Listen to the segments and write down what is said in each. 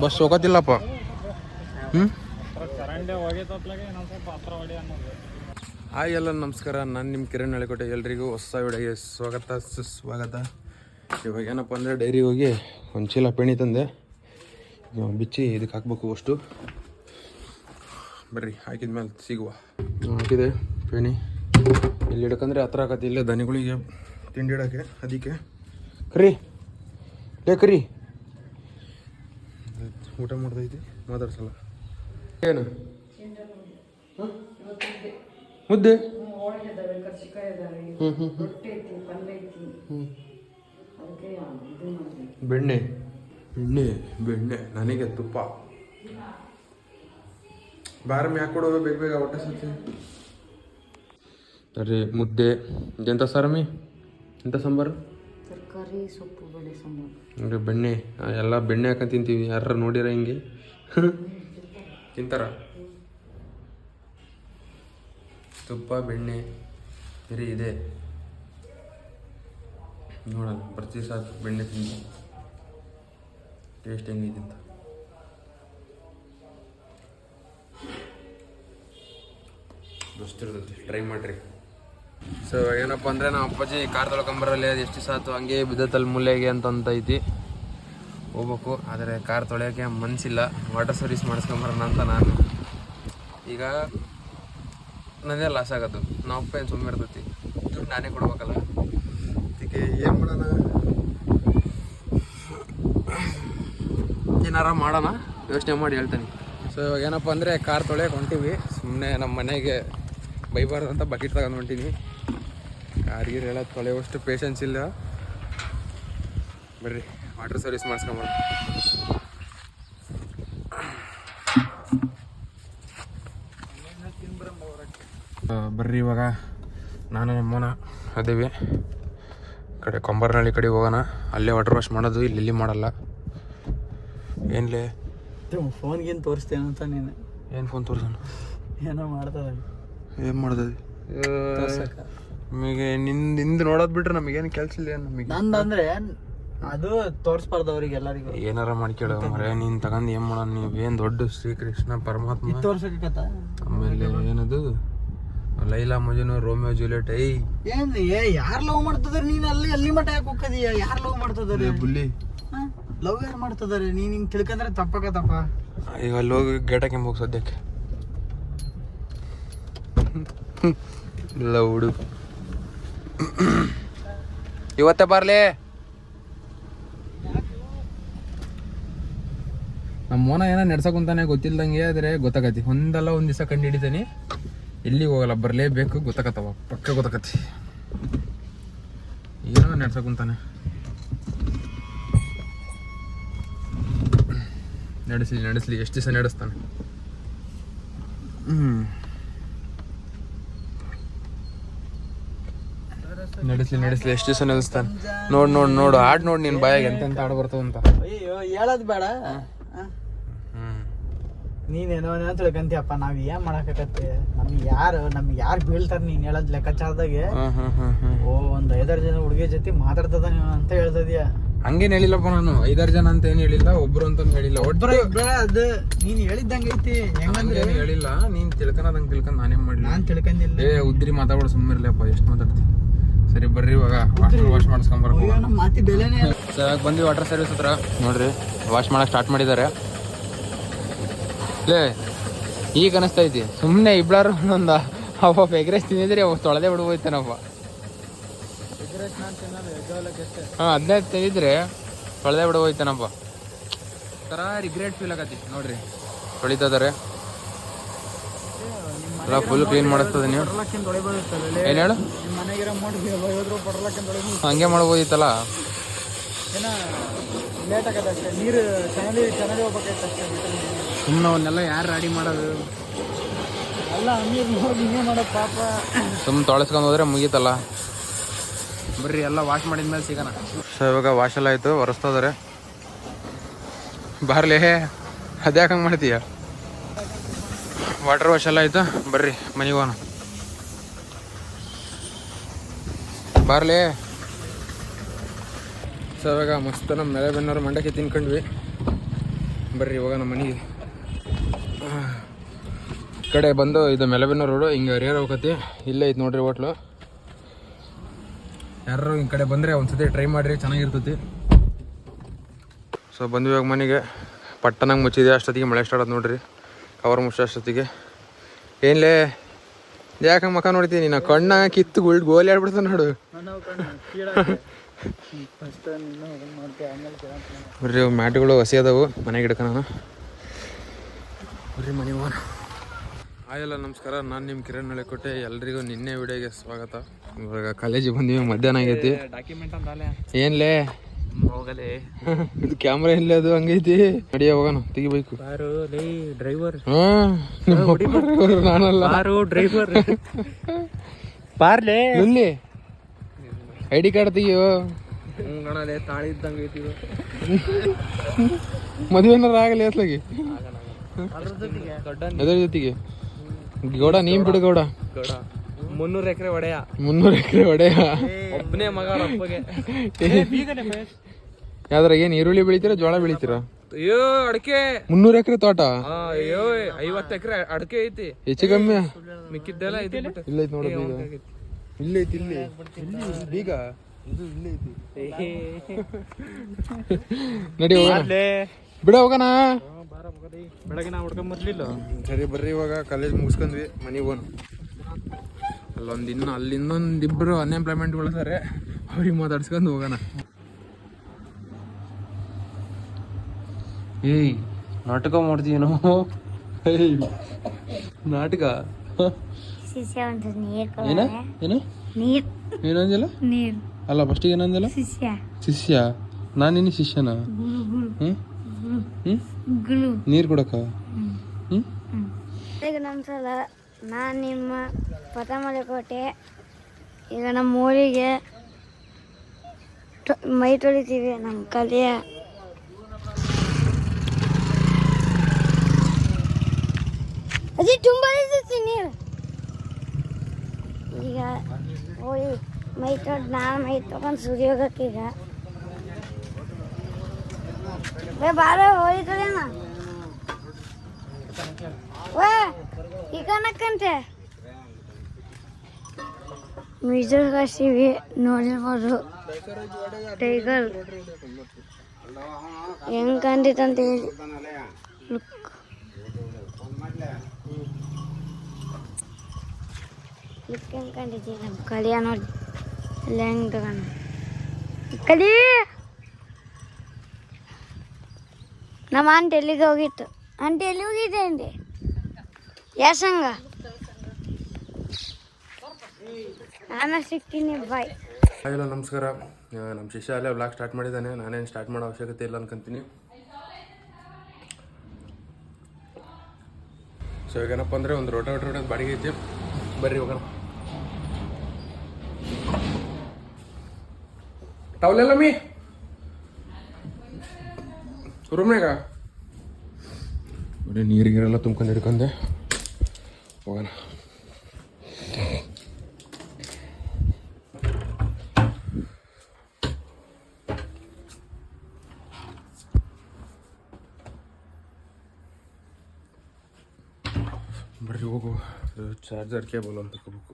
Bus ಹೋಗೋದಿಲ್ಲಪ್ಪ. Hi ಎಲ್ಲ ನಮಸ್ಕಾರ. ನಾನು ನಿಮ್ಮ ಕಿರಣ್ ಹೇಳಿಕೊಟ್ಟೆ ಎಲ್ರಿಗೂ ಹೊಸ ವಿಡಿಯೋಗೆ ಸ್ವಾಗತ, ಸುಸ್ವಾಗತ. ಇವಾಗ ಏನಪ್ಪ ಅಂದರೆ ಡೈರಿ ಹೋಗಿ ಒಂದು ಚೀಲ ಪೆಣಿ ತಂದೆ. ಬಿಚ್ಚಿ ಇದಕ್ಕೆ ಹಾಕ್ಬೇಕು ಅಷ್ಟು. ಬರ್ರಿ, ಹಾಕಿದ ಮೇಲೆ ಸಿಗುವ. ಹಾಕಿದೆ ಪೆಣಿ. ಇಲ್ಲಿ ಇಡಕಂದ್ರೆ ಹತ್ರ ಆಗತ್ತೆ. ಇಲ್ಲೇ ದನಿಗಳಿಗೆ ತಿಂಡಿ ಇಡೋಕ್ಕೆ, ಅದಕ್ಕೆ. ಕರಿ. ಲೇ, ಕರಿ. ಊಟ ಮಾಡ್ದೈತಿ ಮಾತಾಡ್ಸಲ್ಲ. ಏನು? ಮುದ್ದೆ. ಬೆಣ್ಣೆ. ಬೆಣ್ಣೆ ಬೆಣ್ಣೆ. ನನಗೆ ತುಪ್ಪ. ಬಾರಮ್ಮಿ ಕೊಡೋದು? ಬೇಗ ಬೇಗ ಹೊಟ್ಟೆ ಸತಿ ಅರೆ ಮುದ್ದೆ. ಎಂತ ಸಾರಮ್ಮಿ? ಎಂತ ಸಾಂಬಾರು? ತರಕಾರಿ ಸೊಪ್ಪು ಬೆಳೆ ಬೆಣ್ಣೆ ಎಲ್ಲ ಬೆಣ್ಣೆ ಹಾಕ ತಿಂತೀವಿ. ಯಾರು ನೋಡಿರ ಹಿಂಗೆ? ತಿಂತಾರ? ತುಪ್ಪ, ಬೆಣ್ಣೆ ಸರಿ ಇದೆ. ನೋಡೋಣ ಪ್ರತಿ ಸಾಕು, ಬೆಣ್ಣೆ ತಿಂದು. ಟೇಸ್ಟ್ ಹೆಂಗೈತೆ ಅಂತ. ಮಸ್ತಿರ್ತೈತಿ ಟ್ರೈ ಮಾಡ್ರಿ. ಸೊ ಏನಪ್ಪ ಅಂದರೆ ನಮ್ಮ ಅಪ್ಪಾಜಿ ಕಾರ್ ತೊಳ್ಕೊಂಬರಲ್ಲಿ ಅದು ಎಷ್ಟು ಸಾತು ಹಂಗೆ ಬಿದ್ದತ್ತಲ್ಲಿ ಮೂಲೆಗೆ ಅಂತ ಅಂತ ಐತಿ. ಹೋಗ್ಬೇಕು. ಆದರೆ ಕಾರ್ ತೊಳೆಯೋಕ್ಕೆ ಮನಸ್ಸಿಲ್ಲ ವಾಟರ್ ಸರ್ವಿಸ್ ಮಾಡಿಸ್ಕೊಂಬರೋಣ ಅಂತ ನಾನು. ಈಗ ನನ್ನೇ ಲಾಸ್ ಆಗೋದು. ನಮ್ಮ ಅಪ್ಪ ಏನು ಸುಮ್ಮನೆ ಇರ್ತೈತಿ. ದುಡ್ಡು ನಾನೇ ಕೊಡ್ಬೇಕಲ್ಲ. ಅದಕ್ಕೆ ಏನು ಮಾಡೋಣ? ಏನಾರ ಮಾಡೋಣ? ಯೋಚನೆ ಮಾಡಿ ಹೇಳ್ತೀನಿ. ಸೊ ಏನಪ್ಪ ಅಂದರೆ ಕಾರ್ ತೊಳೆಯೋಕೆ ಹೊಂಟೀವಿ. ಸುಮ್ಮನೆ ನಮ್ಮ ಮನೆಗೆ ಬೈಬಾರ್ದು ಅಂತ ಬಕೆಟ್ ತಗೊಂಡು ಹೊಂಟೀನಿ. ಕಾರ್ಗೆ ಹೇಳೋದು ತೊಳೆಯುವಷ್ಟು ಪೇಷನ್ಸ್ ಇಲ್ಲ. ಬರ್ರಿ ವಾಟರ್ ಸರ್ವಿಸ್ ಮಾಡಿಸ್ಕೊಂಬ ಬರ್ರಿ ಇವಾಗ. ನಾನು ನಮ್ಮನ ಅದೇವಿ. ಕಡೆ ಕೊಂಬರ್ನಳ್ಳಿ ಕಡೆ ಹೋಗೋಣ. ಅಲ್ಲೇ ವಾಟರ್ ವಾಶ್ ಮಾಡೋದು ಇಲ್ಲಿ ಇಲ್ಲಿ ಮಾಡಲ್ಲ. ಏನ್ಲೇ? ಫೋನ್ಗೇನು ತೋರಿಸ್ತೇನೆ ಅಂತ ನೀನು. ಏನು ಫೋನ್ ತೋರಿಸೋಣ? ಏನೋ ಮಾಡ್ತದ ಏನು ಮಾಡ್ದದಿ ನಮಗೆ ನಿಂದ ನಿಂದ ನೋಡೋದು ಬಿಟ್ರೆ ನಮಗೇನು ಕೆಲಸ ಇಲ್ಲ ನಮಗೆ? ನಂದು ನಂದಂದ್ರೆ ಅದು ತೋರಿಸ್ಬಾರ್ದು ಅವ್ರಿಗೆ ಎಲ್ಲರಿಗೂ ಏನಾರ ಮಾಡ್ಕೇಳ ಮರೆ ನೀನು ತಗೊಂಡು ಏನು ಮಾಡೋಣ ನೀವು ಏನು ದೊಡ್ಡ ಶ್ರೀಕೃಷ್ಣ ಪರಮಾತ್ಮ? ತೋರ್ಸಕತ್ತ ಆಮೇಲೆ ಏನದು? ಲೈಲಾ ಮಜನು ರೋಮಿಯೋ ಜೂಲಿಯಟ್ ಐ ಏನ್ ಏ ಯಾರ್ ಲವ್ ಮಾಡ್ತದಾರೆ? ನೀನ್ ಅಲ್ಲಿ ಅಲ್ಲಿ ಮಟ ಯಾಕೆ ಹೋಗ್ಕದೀಯ ಯಾರ್ ಲವ್ ಮಾಡ್ತದಾರೆ? ಬುಲ್ಲಿ. ಲವ್ ಯಾರು ಮಾಡ್ತದಾರೆ? ನೀನ್ ಹಿಂಗ್ ತಿಳ್ಕಂದ್ರೆ ತಪ್ಪಕ ತಪ್ಪ. ಈಗ ಅಲ್ಲಿ ಹೋಗಿ ಗೇಟಕ್ಕೆ ಹೋಗಿ ಸದ್ಯಕ್ಕೆ. ಲವ್ ಹುಡು ಇವತ್ತೇ ಬರ್ಲಿ. ನಮ್ಮ ಮೋನ ಏನೋ ನಡ್ಸಕ್ಕಂತಾನೆ ಗೊತ್ತಿಲ್ದಂಗೆ ಆದರೆ ಗೊತ್ತಾಗತಿ ಒಂದಲ್ಲ ಒಂದು ದಿವಸ ಕಂಡು ಹಿಡಿತೀನಿ. ಎಲ್ಲಿ ಹೋಗಲ್ಲ ಬರಲೇಬೇಕು ಗೊತ್ತಾಗತ್ತವ ಪಕ್ಕ ಗೊತ್ತಾಗತಿ ಏನೋ ನಡ್ಸಕ್ಕಂತಾನೆ ನಡೆಸಲಿ ನಡೆಸಲಿ ಎಷ್ಟು ದಿವಸ ನಡೆಸ್ತಾನೆ. ಹ್ಞೂ ನಡೆಸ್ಲಿ ನಡೆಸ್ಲಿ ಎಷ್ಟು ದಿವಸ ನಡೆಸ್ತಾನೆ ನೋಡ್ ನೋಡ್ ನೋಡು ಹಾಡ್ ನೋಡ್ ನಿನ್ ಬಾಯಾಗ ಎಂತೆಂತ ಹಾಡು ಬರ್ತಾವಂತ ಅಯ್ಯೋ ಹೇಳೋದ್ ಬೇಡ. ನೀನೇನೋ ಏನೋ ತಿಳ್ಕಂತೀಯಪ್ಪ ನಾವ್ ಏನ್ ಮಾಡಕತ್ತೆ ನಮ್ಗೆ ಯಾರು ನಮ್ಗೆ ಯಾರು ಬೀಳ್ತಾರ ನೀನ್ ಹೇಳೋದ್ ಲೆಕ್ಕಾಚಾರದಾಗೆ? ಓ ಒಂದ್ ಐದಾರು ಜನ ಹುಡುಗಿ ಜೊತೆ ಮಾತಾಡ್ತದ ನೀವು ಅಂತ ಹೇಳ್ತದ್ಯ. ಹಂಗೇನ್ ಹೇಳಿಲ್ಲಪ್ಪ ನಾನು? ಐದಾರು ಜನ ಅಂತ ಏನ್ ಹೇಳಿಲ್ಲ ಒಬ್ರು ಅಂತ ಹೇಳಿಲ್ಲ. ಅದು ನೀನ್ ಹೇಳಿದ್ದಂಗ ಐತಿ. ಹೆಂಗಂದ್ರೆ ಹೇಳಿಲ್ಲ. ನೀನ್ ತಿಳ್ಕೊನದಂಗ್ ತಿಳ್ಕೊಂಡ್ ನಾನೇನ್ ಮಾಡ್ಲಿ? ನಾನ್ ತಿಳ್ಕೊಂಡಿಲ್ಲ ಏ ಉದ್ರಿ ಮಾತಾಡೋ ಸುಮ್ಮನೆ ಇರ್ಲಪ್ಪ ಎಷ್ಟು ಮಾತಾಡ್ತಿ? ಸರಿ ಬರ್ರಿ ಇವಾಗ. ವಾಟರ್ ವಾಶ್ ಮಾಡಿಸ್ಕೊಂಬರ್ಬೇಕು ಸರ್ ಬಂದ್ವಿ ವಾಟರ್ ಸರ್ವಿಸ್ ಹತ್ರ. ನೋಡ್ರಿ ವಾಶ್ ಮಾಡಕ್ ಸ್ಟಾರ್ಟ್ ಮಾಡಿದ್ದಾರೆ. ಲೇ ಈಗ ಅನಿಸ್ತೈತಿ ಸುಮ್ಮನೆ ಇಬ್ಳಾರು ಒಂದ ಅವ ಎಗ್ರೆಸ್ ತಿಂದಿದ್ರಿ ಅವ ತೊಳೆದೇ ಬಿಡ್ಬೋಯ್ತಾನಪ್ಪ ಹಾ ಹದಿನೈದು ತಿಂದಿದ್ರೆ ತೊಳೆದೇ ಬಿಡ್ಬೋಯ್ತಾನಪ್ಪ ಥರ ರಿಗ್ರೆಟ್ ಫೀಲ್ ಆಗತಿ ನೋಡ್ರಿ ತೊಳಿತಾ ಇದಾರೆ ಎಲ್ಲ ಫುಲ್ ಕ್ಲೀನ್ ಮಾಡಿಸ್ತದೆ ನೀವು. ಏನು ಹೇಳು? ಹಂಗೆ ಮಾಡ್ಬೋದಿತ್ತಲ್ಲ? ಸುಮ್ಮನೆ ಅವನ್ನೆಲ್ಲ ಯಾರು ರೆಡಿ ಮಾಡೋದು? ಸುಮ್ಮನೆ ತೊಳಸ್ಕೊಂಡು ಹೋದ್ರೆ ಮುಗೀತಲ್ಲ. ಬರ್ರಿ ಎಲ್ಲ ವಾಶ್ ಮಾಡಿದ ಮೇಲೆ ಸಿಗೋಣ. ಸೊ ಇವಾಗ ವಾಶ್ ಎಲ್ಲ ಆಯಿತು ಒರೆಸ್ತೋದ್ರೆ ಬಾರ್ಲಿ ಅದ್ಯಾಕೆ ಹಂಗೆ ಮಾಡ್ತೀಯ? ವಾಟರ್ ವಾಶ್ ಎಲ್ಲ ಆಯ್ತು? ಬರ್ರಿ, ಮನೆಗೆ ಹೋಗೋಣ. ಬರ್ಲಿ. ಸೊ ಇವಾಗ ಮಸ್ತ್ ನಮ್ಮ ನೆಲೆ ಬೆನ್ನವ್ರ ಮಂಡಕ್ಕೆ ತಿನ್ಕೊಂಡ್ವಿ. ಬರ್ರಿ ಇವಾಗ ನಮ್ಮ ಮನೆಗೆ ಕಡೆ ಬಂದು ಇದು ಮೆಲೆಬೆನ್ನೂರು ರೋಡು, ಹಿಂಗೆ ಹರಿಯರ್ ಹೋಗತಿ ಇಲ್ಲೇ ಐತೆ ನೋಡ್ರಿ ಹೋಟ್ಲು. ಯಾರು ಹಿಂಗೆ ಕಡೆ ಬಂದರೆ ಒಂದ್ಸತಿ ಟ್ರೈ ಮಾಡಿರಿ, ಚೆನ್ನಾಗಿರ್ತೈತಿ. ಸೊ ಬಂದ್ವಿ ಇವಾಗ ಮನೆಗೆ. ಪಟ್ಟನಂಗೆ ಮುಚ್ಚಿದೆ ಅಷ್ಟೊತ್ತಿಗೆ ಮಳೆ ಸ್ಟಾರ್ಟ್ ನೋಡ್ರಿ. ಕವರ್ ಮುಚ್ಚೋ ಅಷ್ಟೊತ್ತಿಗೆ ಏನ್ಲೇ ಯಾಕೆ ಮಕ ನೋಡ್ತೀನಿ ನಾ ಕಣ್ಣ ಕಿತ್ತು ಗುಳ್ ಗೋಲಿ ಆಡ್ಬಿಡ್ತಾನೆ ನೋಡು. ಬರ್ರಿ ಮ್ಯಾಟ್ಗಳು ಹಸಿ ಅದಾವು. ಮನೆಗೆ ಇಡ್ಕ ನಾನು. ಬರ್ರಿ ಮನೆ ಹೋಗೋಣ. ಆಯಲ್ಲ ನಮಸ್ಕಾರ. ನಾನು ನಿಮ್ಮ ಕಿರಣ್ ಕೊಟ್ಟೆ ಎಲ್ರಿಗೂ ನಿನ್ನೆ ವಿಡಿಯೋಗೆ ಸ್ವಾಗತ. ಇವಾಗ ಕಾಲೇಜಿಗೆ ಬಂದಿವಿ ಮಧ್ಯಾಹ್ನ ಆಗೈತಿ. ಏನ್ಲೇ ಹೋಗಲೇ. ಇದು ಕ್ಯಾಮ್ರಾ ಇಲ್ಲ ಅದು? ಹಂಗೈತಿ ನಡಿಯ ಹೋಗೋಣ. ತೆಗಿಬೇಕು. ಬಾರು ಲೇ ಡ್ರೈವರ್ driver, ನಾನಲ್ಲ. ಡ್ರೈವರ್ ಪಾರ್ಲೆ. ಇಲ್ಲಿ ಐ ಡಿ ಕಾರ್ಡ್ ತೆಗಿಯೋ. ಕಣಲೆ ತಾಳಿ ಇದ್ದಂಗೆ ಐತಿ ಆಗಲಿ ಅತ್ಲಾಗಿ ಅದ್ರ ಜೊತೆಗೆ. ಗೌಡ ನೀನ್ ಬಿಡು ಗೌಡ. ಗೌಡ. ಮುನ್ನೂರು ಎಕರೆ ಒಡೆಯ. ಮುನ್ನೂರು ಎಕರೆ ಒಡೆಯ. ಒಬ್ಬನೇ ಮಗ ಅವ್ರ ಅಪ್ಪಗೆ. ಯಾವ್ದ್ರ ಏನ್ ಈರುಳ್ಳಿ ಬೆಳಿತೀರಾ ಜೋಳ ಬೆಳಿತೀರಾ? ಅಯ್ಯೋ ಅಡಕೆ. ಮುನ್ನೂರು ಎಕರೆ ತೋಟ? ಅಯ್ಯೋ ಐವತ್ತು ಎಕರೆ ಅಡಕೆ ಐತಿ. ಹೆಚ್ಚು ಕಮ್ಮಿ? ಮಿಕ್ಕಿದ್ದೆಲ್ಲ ಐತಿ ಇಲ್ಲ ಐತಿ ನೋಡ ಬೀಗ. ಇಲ್ಲ ಐತಿ ಇಲ್ಲಿ. ಇಲ್ಲಿ ಬೀಗ? ಇದು ಇಲ್ಲ ಐತಿ ನಡಿ ಹೋಗೋಣ. ಬಿಡ ಹೋಗೋಣ. ಬೆಳಗ್ಗೆ ನಾ ಹುಡ್ಕೊಂಡ್ ಬರ್ಲಿಲ್ಲ. ಸರಿ ಬರ್ರಿ ಇವಾಗ ಕಾಲೇಜ್ ಮುಗಿಸ್ಕೊಂಡ್ವಿ ಮನೆಗೆ ಹೋಗೋಣ. ಅಲ್ಲೊಂದು ಇನ್ನು ಅಲ್ಲಿ ಇನ್ನೊಂದು ಇಬ್ಬರು ಅನ್ಎಂಪ್ಲಾಯ್ಮೆಂಟ್ಗಳು ಇದ್ದಾರೆ ಅವ್ರಿಗೆ ಮಾತಾಡ್ಸ್ಕೊಂಡು ಹೋಗೋಣ. ಏಯ್ ನಾಟಕ ಮಾಡ್ತೀನೋ ಏಯ್ ನಾಟಕ? ಏನ? ಏನು? ನೀರ್. ಏನಂದಿಲ್ಲ ನೀರ್. ಅಲ್ಲ ಫಸ್ಟಿಗೆ ಏನಂದಿಲ್ಲ ಶಿಷ್ಯ. ಶಿಷ್ಯ? ನಾನು ನಿನ್ನ ಶಿಷ್ಯನ? ನೀರು ಕೊಡಕ ಹ್ಞೂ ನಾನು ನಿಮ್ಮ ಪತಮಲಕೋಟೆ ಈಗ ನಮ್ಮ ಊರಿಗೆ ಟೊ- ಮೈ ತೊಳಿತೀವಿ ನಮ್ಮ ಕಲೆಯ. ಅದೇ ತುಂಬ ಇರ್ತೈತಿ ನೀರು. ಈಗ ಹೋಗಿ ಮೈ ತೊಳೆದು ನಾನು ಮೈ ತೊಗೊಂಡು ಸುರಿ ಹೋಗಕ್ಕೆ ಈಗ. ಬೇ ಬಾರ ಹೋಗಿ ತೊಳೆಯೋಣ. ವಾ ಈಗ ನಕ್ಕಂತೆ ಮ್ಯೂಸಿಕ್ ಹಾಕ್ಸಿವಿ ನೋಡಿರ್ಬೋದು. ಟೈಗರ್. ಹೆಂಗ್ ಕಂಡಿತ್ತು ಅಂತ ಹೇಳಿ. ಲುಕ್. ಲುಕ್ ಹೆಂಗ್ ಕಂಡಿದ್ದೀವಿ ನಮ್ಮ ಕಲಿಯ ನೋಡಿ. ಎಲ್ಲ ಹೆಂಗ್ ತಗೊಂಡು. ಕಲಿ! ನಮ್ಮ ಆಂಟಿ ಎಲ್ಲಿಗೆ ಹೋಗಿತ್ತು? ಆಂಟಿ ಎಲ್ಲಿ ಹೋಗಿದೆ ಅಂడి ಯಾಸಂಗ? ಹಲೋ ನಮಸ್ಕಾರ. ನಮ್ಮ ಶಿಷ್ಯ ಅಲ್ಲೇ ಬ್ಲಾಗ್ ಸ್ಟಾರ್ಟ್ ಮಾಡಿದ್ದಾನೆ ನಾನೇನು ಸ್ಟಾರ್ಟ್ ಮಾಡೋ ಅವಶ್ಯಕತೆ ಇಲ್ಲ ಅನ್ಕೊಂತೀನಿ. ಸೊ ಈಗೇನಪ್ಪ ಅಂದರೆ ಒಂದು ರೋಟ ರೋಟ ರೋಟದ ಬಾಡಿಗೆ ಐತಿ. ಬರ್ರಿ ಹೋಗೋಣ. ಟವಲೆಲ್ಲ ಮೀ ರೂಮ್ನಾಗ? ಬರೀ ನೀರಿಗಿರೆಲ್ಲ ತುಂಬ್ಕೊಂಡು ಹಿಡ್ಕೊಂಡೆ. ಹೋಗೋಣ. ಹೋಗು ಚಾರ್ಜರ್ ಕೇಬಲ್ ಅಂತ ತಗೋಬೇಕು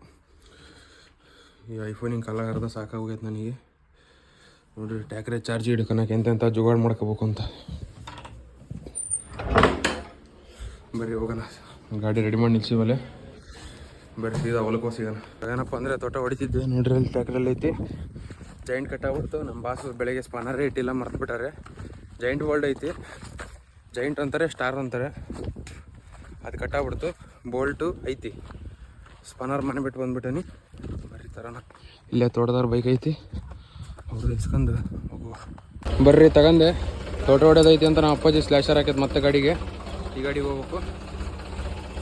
ಈ ಐಫೋನಿಂಗ್ ಕಲಾಗಾರದ ಅರ್ಧ ಸಾಕಾಗೋಗೈತೆ ನನಗೆ. ನೋಡಿರಿ, ಟ್ಯಾಕ್ರೆ ಚಾರ್ಜ್ ಹಿಡ್ಕೊಳಕ್ಕೆ ಎಂತೆಂಥ ಜುಗಾಡ್ ಮಾಡ್ಕೋಬೇಕು ಅಂತ. ಬರ್ರಿ ಹೋಗೋಣ. ಗಾಡಿ ರೆಡಿ ಮಾಡಿ ನಿಲ್ಸಿವಲ್ಲೇ ಬರ್ರಿ ಸೀದಾ ಹೊಲಕ್ಕೆ ಸಿಗೋಣ. ಏನಪ್ಪ ಅಂದರೆ ತೋಟ ಹೊಡಿತಿದ್ದೆ ನೋಡ್ರಿ, ಅಲ್ಲಿ ಟ್ಯಾಕ್ರಲ್ಲಿ ಐತಿ. ಜೈಂಟ್ ಕಟ್ಟಾಗ್ಬಿಡ್ತು ನಮ್ಮ ಬಾಸು ಬೆಳಗ್ಗೆ ಸ್ಪಾನರೇ ಇಟ್ಟಿಲ್ಲ ಮರ್ತು ಬಿಟ್ಟಾರೆ ಜೈಂಟ್ ವರ್ಲ್ಡ್ ಐತಿ. ಜೈಂಟ್ ಅಂತಾರೆ ಸ್ಟಾರ್ ಅಂತಾರೆ. ಅದು ಕಟ್ಟಾಗ್ಬಿಡ್ತು. ಬೋಲ್ಟು ಐತಿ. ಸ್ಪನರ್ ಮನೆ ಬಿಟ್ಟು ಬಂದ್ಬಿಟ್ಟನಿ. ಬರ್ರಿ ತರೋಣ ಇಲ್ಲೇ ತೋಟದಾರ ಬೈಕ್ ಐತಿ. ಅವ್ರು ಇಸ್ಕೊಂಡು ಹೋಗುವ. ಬರ್ರಿ ತಗೊಂಡೆ ತೋಟ ಹೊಡೆದೈತಿ ಅಂತ ನಮ್ಮ ಅಪ್ಪಾಜಿ ಸ್ಲ್ಯಾಶರ್ ಹಾಕಿದ್ ಮತ್ತೆ ಗಾಡಿಗೆ. ಈ ಗಾಡಿಗೆ ಹೋಗ್ಬೇಕು.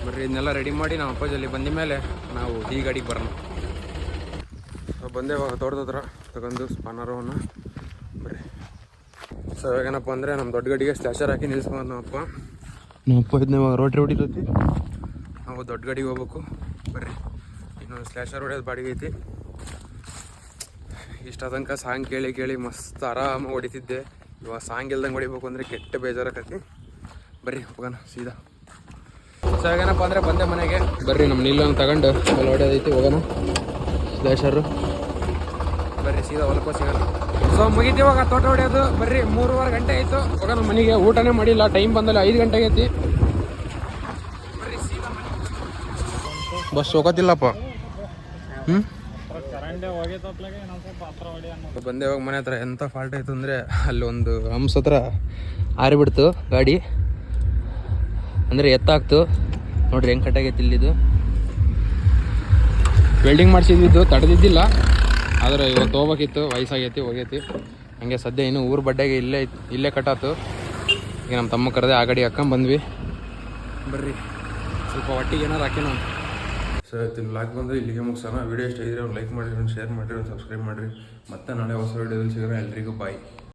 ಬರ್ರಿ, ಇದನ್ನೆಲ್ಲ ರೆಡಿ ಮಾಡಿ ನಮ್ಮ ಅಪ್ಪಾಜಿ ಅಲ್ಲಿ ಬಂದ ಮೇಲೆ ನಾವು ಈ ಗಾಡಿಗೆ ಬರೋಣ. ಬಂದೇವ ತೋಟದ ಹತ್ರ. ತಗೊಂಡು ಸ್ಪನರವನ್ನು ಬರ್ರಿ. ಸೊ ಏನಪ್ಪ ಅಂದರೆ ನಮ್ಮ ದೊಡ್ಡ ಗಾಡಿಗೆ ಸ್ಲ್ಯಾಶರ್ ಹಾಕಿ ನಿಲ್ಸ್ಕೊಂಡು ನಮ್ಮ ಅಪ್ಪ ನಮ್ಮ ಅಪ್ಪ ಇದನ್ನ ಇವಾಗ ರೋಟ್ರಿ ಹೊಡಿತೈತಿ ನಾವು ದೊಡ್ಡ ಗಾಡಿಗೆ ಹೋಗ್ಬೇಕು. ಬರ್ರಿ. ಇನ್ನೊಂದು ಸ್ಲ್ಯಾಶರ್ ಹೊಡೆಯೋದು ಬಾಡಿಗೆ ಐತಿ. ಇಷ್ಟ ತನಕ ಸಾಂಗ್ ಕೇಳಿ ಕೇಳಿ ಮಸ್ತ್ ಆರಾಮಾಗಿ ಹೊಡಿತಿದ್ದೆ. ಇವಾಗ ಸಾಂಗ್ ಇಲ್ದಂಗೆ ಹೊಡಿಬೇಕು ಅಂದರೆ ಕೆಟ್ಟ ಬೇಜಾರಾಕತಿ ಬರ್ರಿ, ಹೋಗೋಣ, ಸೀದಾ. ಸೊ ಏನಪ್ಪ ಅಂದರೆ ಬಂದೆ ಮನೆಗೆ. ಬರ್ರಿ ನಮ್ಮ ನೀಲನ್ನು ತಗೊಂಡು. ಅಲ್ಲಿ ಹೊಡೆಯೋದೈತಿ ಹೋಗೋಣ. ಸ್ಲ್ಯಾಶರು ಬರ್ರಿ, ಸೀದಾ ಹೊಲಕ್ಕೋ ಸಿಗೋಣ. ಸೊ ಮುಗಿದಿವಾಗ ಇವಾಗ ತೋಟ ಹೊಡೆಯೋದು. ಬರ್ರಿ ಮೂರುವರೆ ಗಂಟೆ ಆಯಿತು. ನಮ್ಮ ಮನೆಗೆ ಊಟನೇ ಮಾಡಿಲ್ಲ. ಟೈಮ್ ಬಂದಲ್ಲ ಐದು ಗಂಟೆಗೆ ಐತಿ ಬರ್ರಿ ಸೀದಾ ಮನೆಗೆ. ಬಸ್ ಹೋಗೋದಿಲ್ಲಪ್ಪ. ಹ್ಞೂ ಬಂದೆ ಇವಾಗ ಮನೆ ಹತ್ರ. ಎಂಥ ಫಾಲ್ಟ್ ಆಯ್ತು ಅಂದರೆ ಅಲ್ಲಿ ಒಂದು ಹಂಸ ಹತ್ರ ಆರಿಬಿಡ್ತು ಗಾಡಿ. ಅಂದರೆ ಎತ್ತಾಕ್ತು ನೋಡ್ರಿ ಹೆಂಗೆ ಕಟ್ಟಾಗೈತಿ ಇಲ್ಲಿದು. ವೆಲ್ಡಿಂಗ್ ಮಾಡಿಸಿದ್ದು ತಡೆದಿದ್ದಿಲ್ಲ. ಆದರೆ ಇವತ್ತು ಹೋಗ್ಬೇಕಿತ್ತು ವಯಸ್ಸಾಗೈತಿ ಹೋಗೈತಿ. ಹಂಗೆ ಸದ್ಯ ಇನ್ನು ಊರು ಬಡ್ಡೆಗೆ ಇಲ್ಲೇ ಇಲ್ಲೇ ಕಟ್ಟಾತು ಈಗ ನಮ್ಮ ತಮ್ಮ ಕರೆದೆ ಆ ಗಾಡಿ ಹಾಕೊಂಬಂದ್ವಿ ಬರ್ರಿ. ಸ್ವಲ್ಪ ಒಟ್ಟಿಗೆ ಏನಾರು ಹಾಕಿನ ಸರ್ ಇವತ್ತಿನ ಬ್ಲಾಗ್ ಬಂದರೆ ಇಲ್ಲಿಗೆ ಮುಗಿಸೋಣ. ವಿಡಿಯೋ ಇಷ್ಟ ಇದ್ರೆ ಒಂದು ಲೈಕ್ ಮಾಡಿರಿ ಒಂದು ಶೇರ್ ಮಾಡಿರಿ ಒಂದು ಸಬ್ಸ್ಕ್ರೈಬ್ ಮಾಡಿರಿ. ಮತ್ತೆ ನಾಳೆ ಹೊಸ ವೀಡಿಯೋದಲ್ಲಿ ಸಿಗೋಣ. ಎಲ್ರಿಗೂ ಬಾಯ್